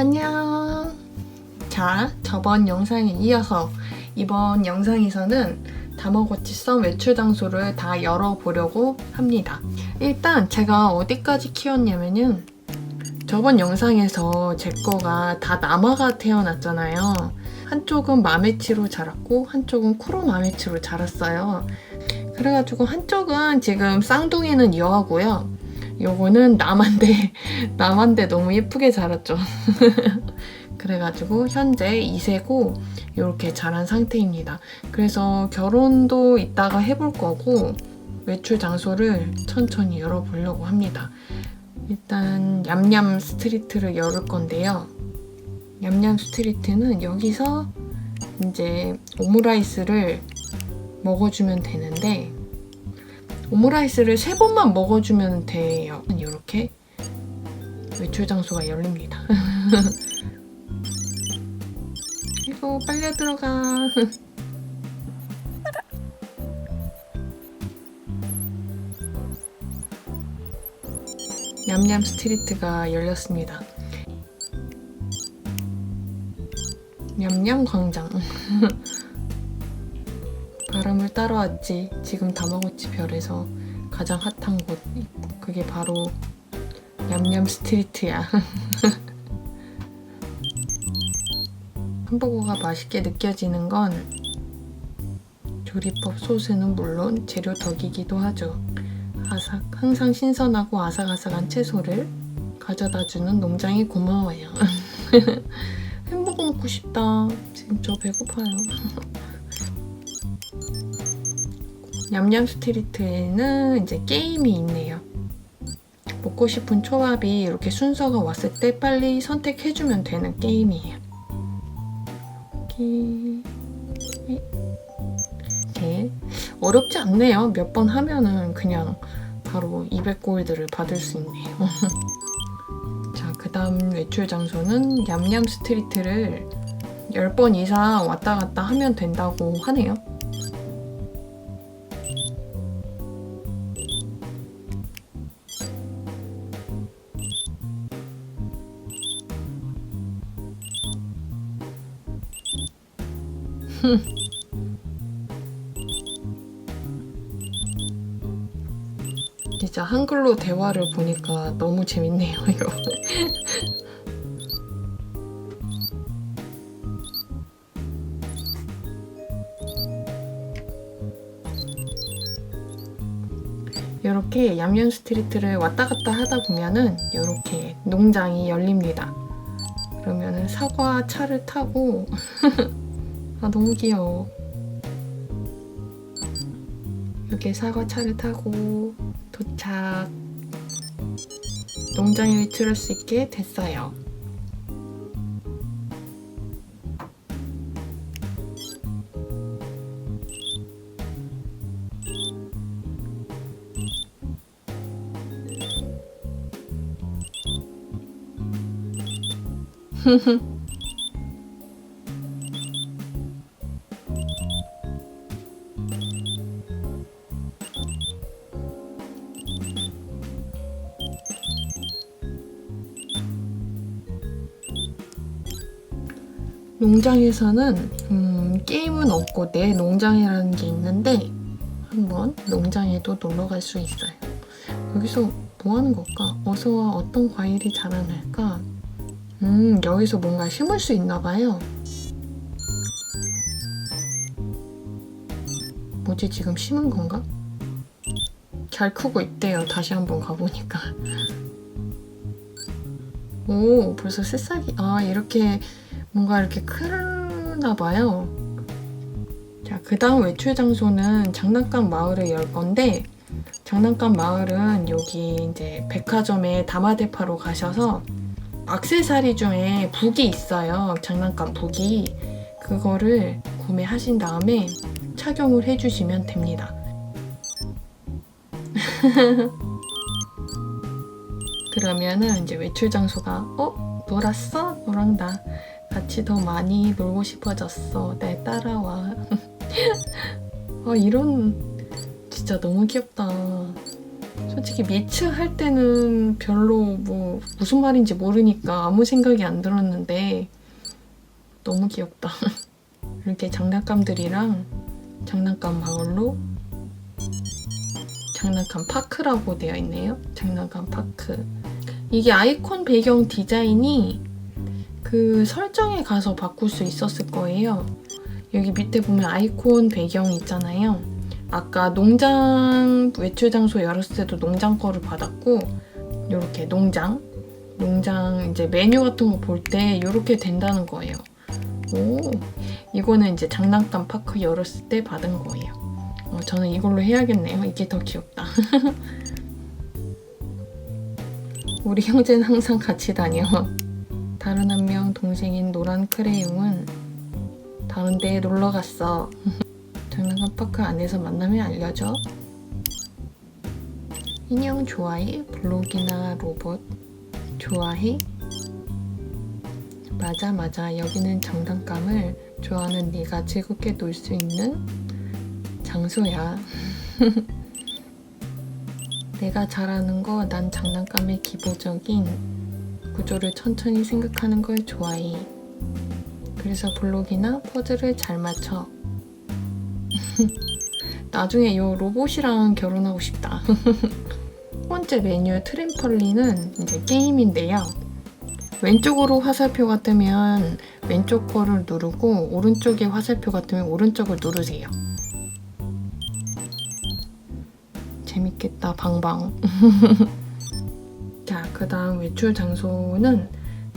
안녕. 자, 저번 영상에 이어서 이번 영상에서는 다마고치 썸 외출 장소를 다 열어보려고 합니다. 일단 제가 어디까지 키웠냐면은 저번 영상에서 제 거가 다 남아가 태어났잖아요. 한쪽은 마메치로 자랐고 한쪽은 쿠로 마메치로 자랐어요. 그래가지고 한쪽은 지금 쌍둥이는 여하고요. 요거는 남한데 남한데 너무 예쁘게 자랐죠. 그래가지고 현재 2세고 이렇게 자란 상태입니다. 그래서 결혼도 이따가 해볼 거고 외출 장소를 천천히 열어보려고 합니다. 일단 얌얌 스트리트를 열을 건데요. 얌얌 스트리트는 여기서 이제 오므라이스를 먹어주면 되는데 오므라이스를 세 번만 먹어주면 돼요. 이렇게 외출 장소가 열립니다. 이거 빨려 들어가. 냠냠 스트리트가 열렸습니다. 냠냠 광장. 바람을 따라왔지. 지금 다마고치 별에서 가장 핫한 곳. 그게 바로 냠냠 스트리트야. 햄버거가 맛있게 느껴지는 건 조리법 소스는 물론 재료 덕이기도 하죠. 아삭, 항상 신선하고 아삭아삭한 채소를 가져다주는 농장이 고마워요. 햄버거 먹고 싶다. 지금 저 배고파요. 냠냠 스트리트에는 이제 게임이 있네요. 먹고 싶은 초밥이 이렇게 순서가 왔을 때 빨리 선택해주면 되는 게임이에요. 여기 이렇게 어렵지 않네요. 몇 번 하면은 그냥 바로 200골드를 받을 수 있네요. 자, 그 다음 외출 장소는 냠냠 스트리트를 10번 이상 왔다 갔다 하면 된다고 하네요. 진짜 한글로 대화를 보니까 너무 재밌네요, 이거. 이렇게 얌얌 스트리트를 왔다 갔다 하다 보면은 이렇게 농장이 열립니다. 그러면은 사과 차를 타고 아 너무 귀여워. 이렇게 사과차를 타고 도착. 농장에 외출할 수 있게 됐어요. 농장에서는 음, 게임은 없고 내 농장이라는 게 있는데 한번 농장에도 놀러 갈 수 있어요. 여기서 뭐 하는 걸까? 어서와 어떤 과일이 자라날까? 음, 여기서 뭔가 심을 수 있나 봐요. 뭐지, 지금 심은 건가? 잘 크고 있대요. 다시 한번 가보니까. 오, 벌써 새싹이, 아, 이렇게 뭔가 이렇게 크나 봐요. 자, 그 다음 외출 장소는 장난감 마을을 열 건데, 장난감 마을은 여기 이제 백화점에 다마데파로 가셔서 악세사리 중에 북이 있어요. 장난감 북이. 그거를 구매하신 다음에 착용을 해주시면 됩니다. 그러면은 이제 외출 장소가 어? 놀았어? 나 같이 더 많이 놀고 싶어졌어. 날 따라와. 아, 이런 진짜 너무 귀엽다. 솔직히 미츠 할 때는 별로 뭐 무슨 말인지 모르니까 아무 생각이 안 들었는데 너무 귀엽다. 이렇게 장난감들이랑 장난감 마을로 장난감 파크라고 되어 있네요. 장난감 파크. 이게 아이콘 배경 디자인이 그 설정에 가서 바꿀 수 있었을 거예요. 여기 밑에 보면 아이콘 배경 있잖아요. 아까 농장 외출 장소 열었을 때도 농장 거를 받았고 이렇게 농장 농장 이제 메뉴 같은 거 볼 때 이렇게 된다는 거예요. 오 이거는 이제 장난감 파크 열었을 때 받은 거예요. 어, 저는 이걸로 해야겠네요. 이게 더 귀엽다. 우리 형제는 항상 같이 다녀. 다른 한 명 동생인 노란 크레용은 다른 데에 놀러 갔어. 장난감 파크 안에서 만나면 알려줘. 인형 좋아해? 블록이나 로봇 좋아해? 맞아 맞아 여기는 장난감을 좋아하는 네가 즐겁게 놀 수 있는 장소야. 내가 잘하는 거 난 장난감의 기본적인 구조를 천천히 생각하는 걸 좋아해. 그래서 블록이나 퍼즐을 잘 맞춰. 나중에 이 로봇이랑 결혼하고 싶다. 첫 번째 메뉴 트램펄린은 이제 게임인데요. 왼쪽으로 화살표가 뜨면 왼쪽 거를 누르고 오른쪽에 화살표가 뜨면 오른쪽을 누르세요. 재밌겠다, 방방. 자, 그 다음 외출 장소는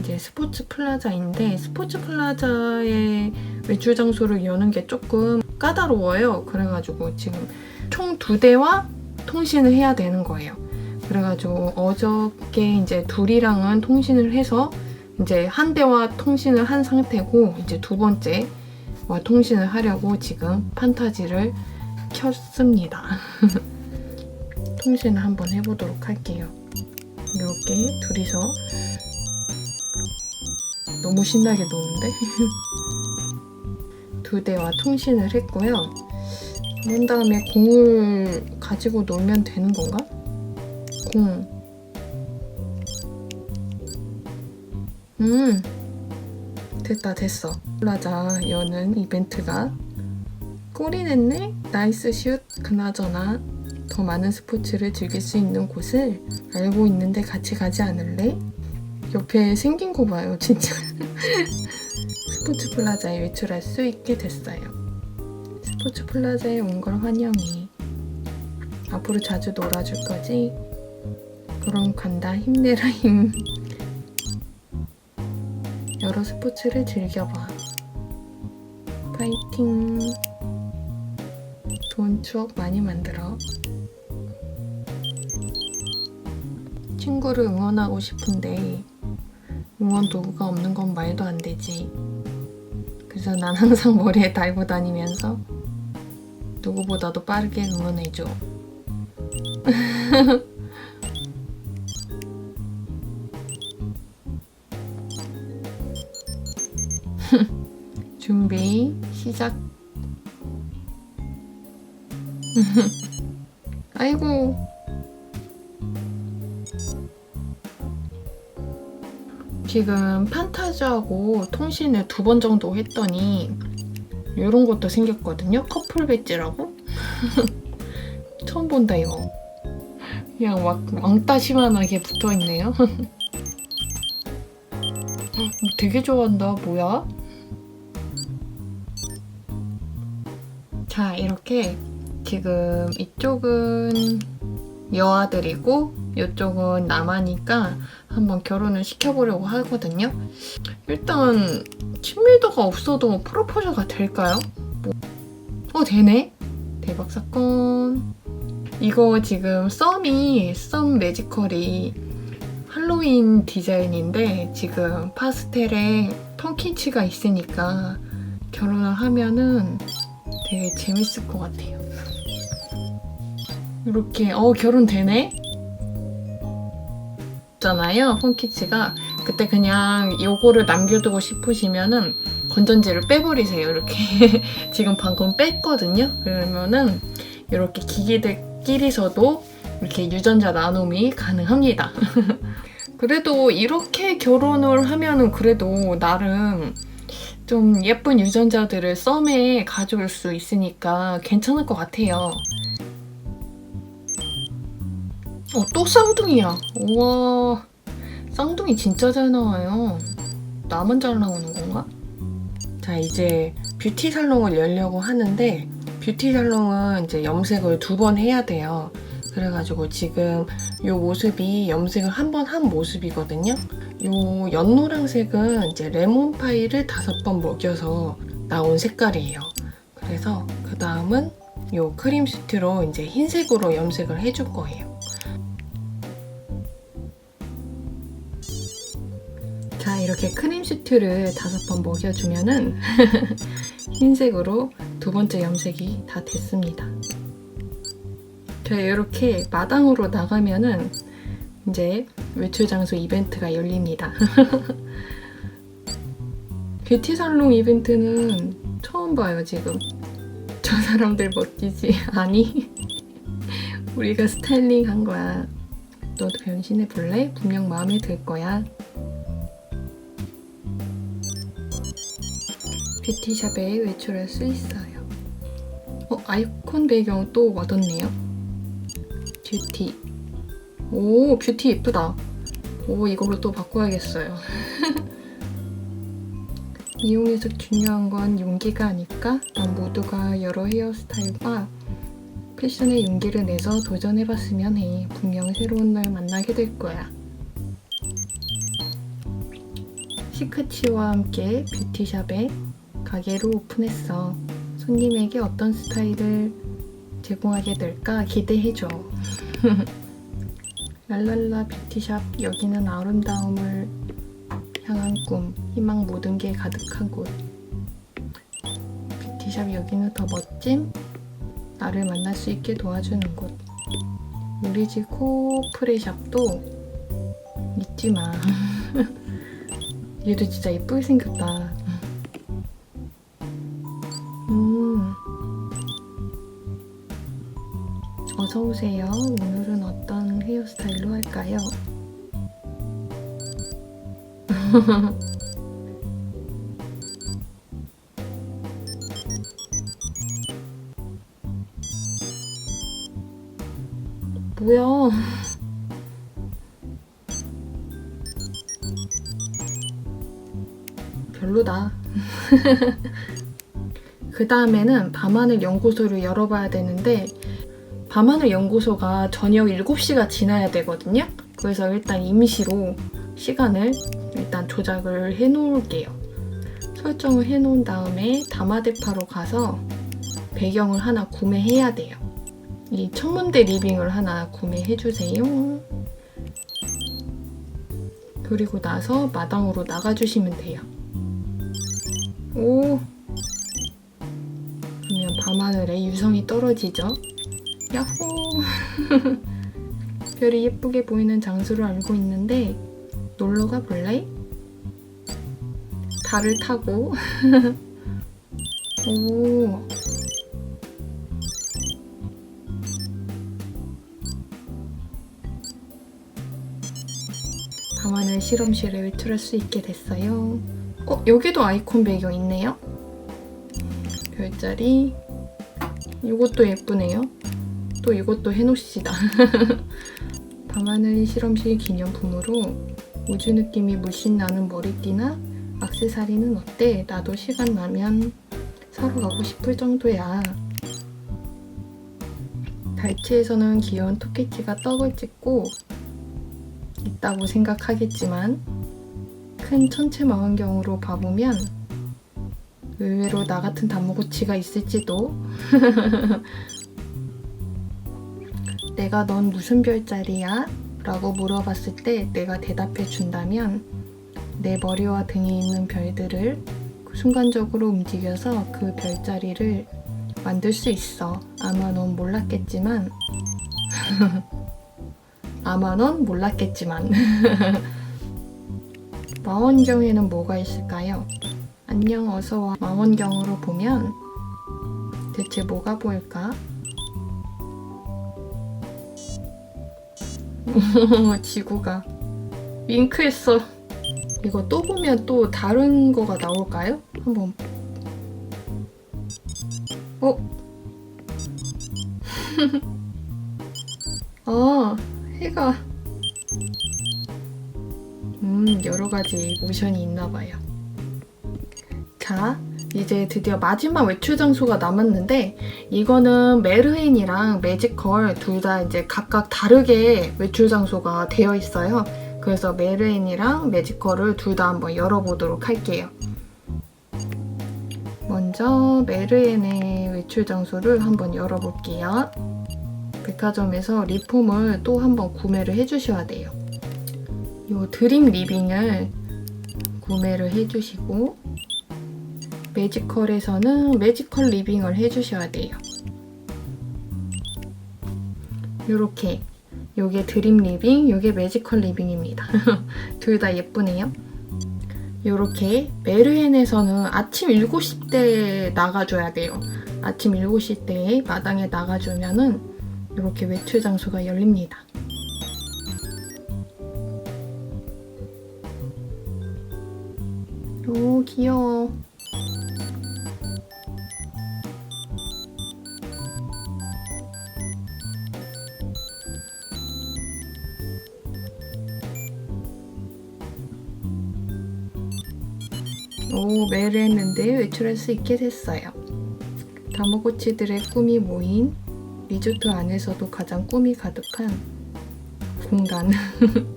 이제 스포츠 플라자인데 스포츠 플라자의 외출 장소를 여는 게 조금 까다로워요. 그래가지고 지금 총 두 대와 통신을 해야 되는 거예요. 그래가지고 어저께 이제 둘이랑은 통신을 해서 이제 한 대와 통신을 한 상태고 이제 두 번째와 통신을 하려고 지금 판타지를 켰습니다. 통신을 한번 해보도록 할게요. 이렇게 둘이서 너무 신나게 노는데? 두 대와 통신을 했고요. 그런 다음에 공을 가지고 놀면 되는 건가? 공. 음. 됐다, 됐어. 플라자 여는 이벤트가 꼬리 냈네? 나이스 슛. 그나저나 더 많은 스포츠를 즐길 수 있는 곳을 알고 있는데 같이 가지 않을래? 옆에 생긴 거 봐요, 진짜. 스포츠 플라자에 외출할 수 있게 됐어요. 스포츠 플라자에 온 걸 환영해. 앞으로 자주 놀아줄 거지? 그럼 간다. 힘내라, 힘. 여러 스포츠를 즐겨봐. 파이팅. 좋은 추억 많이 만들어. 친구를 응원하고 싶은데 응원 도구가 없는 건 말도 안 되지. 그래서 난 항상 머리에 달고 다니면서 누구보다도 빠르게 응원해줘. 준비 시작. 아이고. 지금 판타지하고 통신을 두 번 정도 했더니 이런 것도 생겼거든요. 커플 배지라고? 처음 본다 이거. 그냥 막 왕따시만하게 붙어 있네요. 되게 좋아한다. 뭐야? 자, 이렇게 지금 이쪽은 여아들이고 이쪽은 남아니까 한번 결혼을 시켜보려고 하거든요. 일단 친밀도가 없어도 프로포즈가 될까요? 뭐. 어 되네. 대박 사건. 이거 지금 썸이 썸 매지컬이 할로윈 디자인인데 지금 파스텔에 턴키치가 있으니까 결혼을 하면은 되게 재밌을 것 같아요. 이렇게 어 결혼 되네? 잖아요 홈키치가 그때 그냥 요거를 남겨두고 싶으시면은 건전지를 빼버리세요 이렇게 지금 방금 뺐거든요 그러면은 이렇게 기기들끼리서도 이렇게 유전자 나눔이 가능합니다. 그래도 이렇게 결혼을 하면은 그래도 나름 좀 예쁜 유전자들을 썸에 가져올 수 있으니까 괜찮을 것 같아요. 어, 또 쌍둥이야. 우와. 쌍둥이 진짜 잘 나와요. 나만 잘 나오는 건가? 자, 이제 뷰티 살롱을 열려고 하는데, 뷰티 살롱은 이제 염색을 두 번 해야 돼요. 그래가지고 지금 이 모습이 염색을 한 번 한 모습이거든요. 이 연노랑색은 이제 레몬 파이를 다섯 번 먹여서 나온 색깔이에요. 그래서 그 다음은 이 크림 시트로 이제 흰색으로 염색을 해줄 거예요. 이렇게 크림 시트를 다섯 번 먹여주면은 흰색으로 두 번째 염색이 다 됐습니다. 자, 이렇게 마당으로 나가면은 이제 외출 장소 이벤트가 열립니다. 뷰티 살롱 이벤트는 처음 봐요, 지금. 저 사람들 멋지지? 아니. 우리가 스타일링 한 거야. 너도 변신해 볼래? 분명 마음에 들 거야. 뷰티샵에 외출할 수 있어요. 어, 아이콘 배경 또 얻었네요. 뷰티. 오, 뷰티 예쁘다. 오, 이걸로 또 바꿔야겠어요. 이용에서 중요한 건 용기가 아닐까? 난 모두가 여러 헤어스타일과 패션에 용기를 내서 도전해봤으면 해. 분명 새로운 날 만나게 될 거야. 시크치와 함께 뷰티샵에 가게를 오픈했어. 손님에게 어떤 스타일을 제공하게 될까 기대해줘. 랄랄라 뷰티샵 여기는 아름다움을 향한 꿈, 희망 모든 게 가득한 곳. 뷰티샵 여기는 더 멋짐, 나를 만날 수 있게 도와주는 곳. 우리 집 코프레샵도 잊지 마. 얘도 진짜 예쁘게 생겼다. 어서 오세요. 오늘은 어떤 헤어스타일로 할까요? 뭐야? 별로다. 그 다음에는 밤하늘 연구소를 열어봐야 되는데 밤하늘 연구소가 저녁 7시가 지나야 되거든요. 그래서 일단 임시로 시간을 일단 조작을 해 놓을게요. 설정을 해 놓은 다음에 다마데파로 가서 배경을 하나 구매해야 돼요. 이 천문대 리빙을 하나 구매해 주세요. 그리고 나서 마당으로 나가주시면 돼요. 오! 그러면 밤하늘에 유성이 떨어지죠? 야호! 별이 예쁘게 보이는 장소를 알고 있는데 놀러 가볼래? 달을 타고 오 밤하늘 실험실에 외출할 수 있게 됐어요. 어, 여기도 아이콘 배경 있네요. 별자리. 이것도 예쁘네요. 또 이것도 해놓읍시다. 밤하늘 실험실 기념품으로 우주 느낌이 물씬 나는 머리띠나 악세사리는 어때? 나도 시간 나면 사러 가고 싶을 정도야. 달치에서는 귀여운 토끼치가 떡을 찍고 있다고 생각하겠지만 큰 천체 망원경으로 봐보면 의외로 나 같은 다무고치가 있을지도 내가 넌 무슨 별자리야? 라고 물어봤을 때 내가 대답해 준다면 내 머리와 등에 있는 별들을 순간적으로 움직여서 그 별자리를 만들 수 있어. 아마 넌 몰랐겠지만 아마 넌 몰랐겠지만 망원경에는 뭐가 있을까요? 안녕 어서와 망원경으로 보면 대체 뭐가 보일까? 지구가 윙크했어. 이거 또 보면 또 다른 거가 나올까요? 한번. 어? 아, 해가. 음, 여러 가지 모션이 있나 봐요. 자, 이제 드디어 마지막 외출 장소가 남았는데 이거는 메르헨이랑 매지컬 둘 다 이제 각각 다르게 외출 장소가 되어 있어요. 그래서 메르헨이랑 매지컬을 둘 다 한번 열어보도록 할게요. 먼저 메르헨의 외출 장소를 한번 열어볼게요. 백화점에서 리폼을 또 한번 구매를 해주셔야 돼요. 이 드림 리빙을 구매를 해주시고 매지컬에서는 매지컬 리빙을 해주셔야 돼요. 요렇게 요게 드림 리빙, 요게 매지컬 리빙입니다. 둘 다 예쁘네요. 요렇게 메르헨에서는 아침 7시 때 나가줘야 돼요. 아침 7시 때 마당에 나가주면은 이렇게 외출 장소가 열립니다. 오 귀여워. 오, 메르했는데 외출할 수 있게 됐어요. 다모고치들의 꿈이 모인 리조트 안에서도 가장 꿈이 가득한 공간.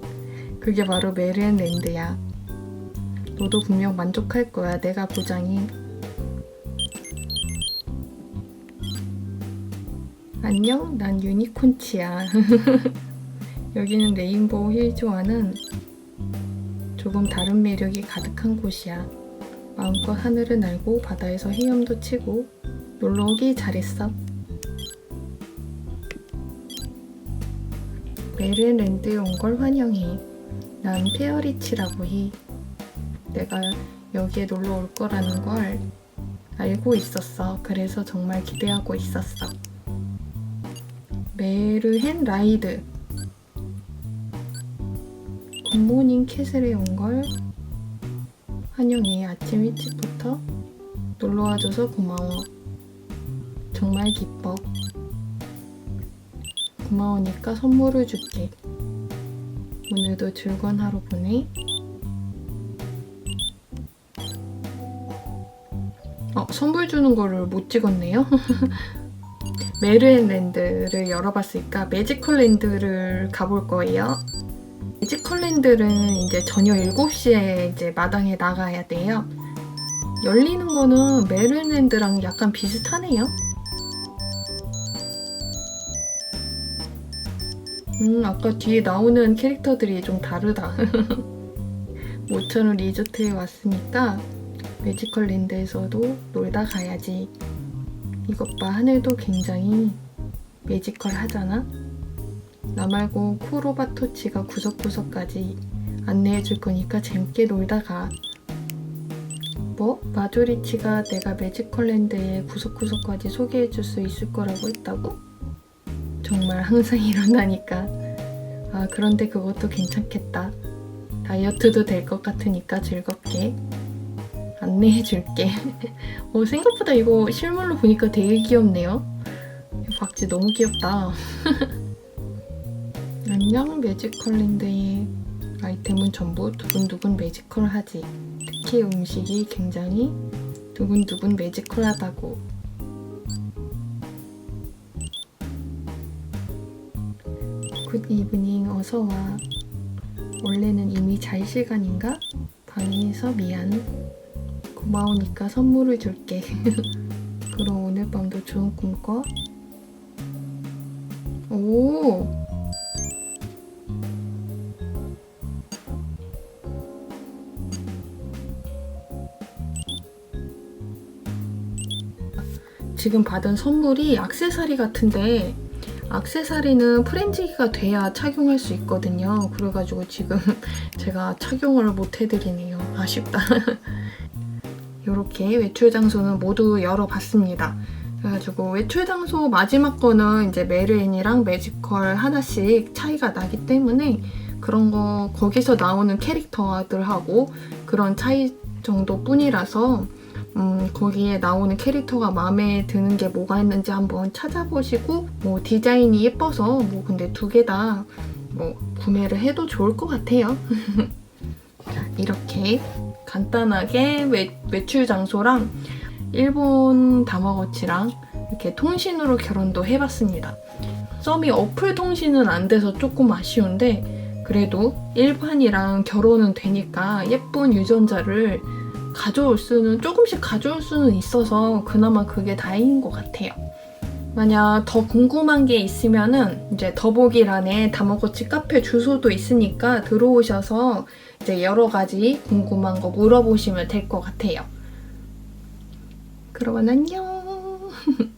그게 바로 메르헨 랜드야. 너도 분명 만족할 거야. 내가 보장해. 안녕, 난 유니콘치야. 여기는 레인보우 힐조와는 조금 다른 매력이 가득한 곳이야. 마음껏 하늘을 날고 바다에서 헤엄도 치고 놀러 오기 잘했어. 메르랜드에 온 걸 환영해. 난 페어리치라고 해. 내가 여기에 놀러 올 거라는 걸 알고 있었어. 그래서 정말 기대하고 있었어. 메르헨 라이드. 굿모닝 캐슬에 온 걸 환영해. 아침 일찍부터 놀러 와줘서 고마워. 정말 기뻐. 고마우니까 선물을 줄게. 오늘도 즐거운 하루 보내. 어, 선물 주는 거를 못 찍었네요. 메르헨랜드를 열어봤으니까 매지컬랜드를 가볼 거예요. 매지컬랜드는 이제 저녁 7시에 이제 마당에 나가야 돼요. 열리는 거는 메르헨랜드랑 약간 비슷하네요. 음, 아까 뒤에 나오는 캐릭터들이 좀 다르다. 모처럼 리조트에 왔으니까 매지컬 랜드에서도 놀다 가야지. 이것 봐, 하늘도 굉장히 매지컬 하잖아? 나 말고 쿠로바토치가 구석구석까지 안내해 줄 거니까 재밌게 놀다 가. 뭐? 마조리치가 내가 매지컬랜드의 구석구석까지 소개해 줄 수 있을 거라고 했다고? 정말 항상 이런다니까. 아, 그런데 그것도 괜찮겠다. 다이어트도 될 것 같으니까 즐겁게 안내해 줄게. 어, 생각보다 이거 실물로 보니까 되게 귀엽네요. 이 박지 너무 귀엽다. 안녕 매지컬랜드의 아이템은 전부 두근두근 매지컬하지. 특히 음식이 굉장히 두근두근 매지컬하다고. 굿 이브닝 어서 와. 원래는 이미 잘 시간인가? 방해해서 미안. 고마우니까 선물을 줄게. 그럼 오늘 밤도 좋은 꿈 꿔. 오! 지금 받은 선물이 악세사리 같은데 악세사리는 프렌즈기가 돼야 착용할 수 있거든요. 그래가지고 지금 제가 착용을 못 해드리네요. 아쉽다. 이렇게 외출 장소는 모두 열어봤습니다. 그래가지고 외출 장소 마지막 거는 이제 메르인이랑 매지컬 하나씩 차이가 나기 때문에 그런 거 거기서 나오는 캐릭터들하고 그런 차이 정도 뿐이라서 음, 거기에 나오는 캐릭터가 마음에 드는 게 뭐가 있는지 한번 찾아보시고 뭐 디자인이 예뻐서 뭐 근데 두 개 다 뭐 구매를 해도 좋을 것 같아요. 자, 이렇게 간단하게 외, 외출 장소랑 일본 다마고치랑 이렇게 통신으로 결혼도 해봤습니다. 썸이 어플 통신은 안 돼서 조금 아쉬운데 그래도 일반이랑 결혼은 되니까 예쁜 유전자를 가져올 수는 조금씩 가져올 수는 있어서 그나마 그게 다행인 것 같아요. 만약 더 궁금한 게 있으면은 이제 더보기란에 다마고치 카페 주소도 있으니까 들어오셔서 이제 여러 가지 궁금한 거 물어보시면 될 것 같아요. 그러면 안녕.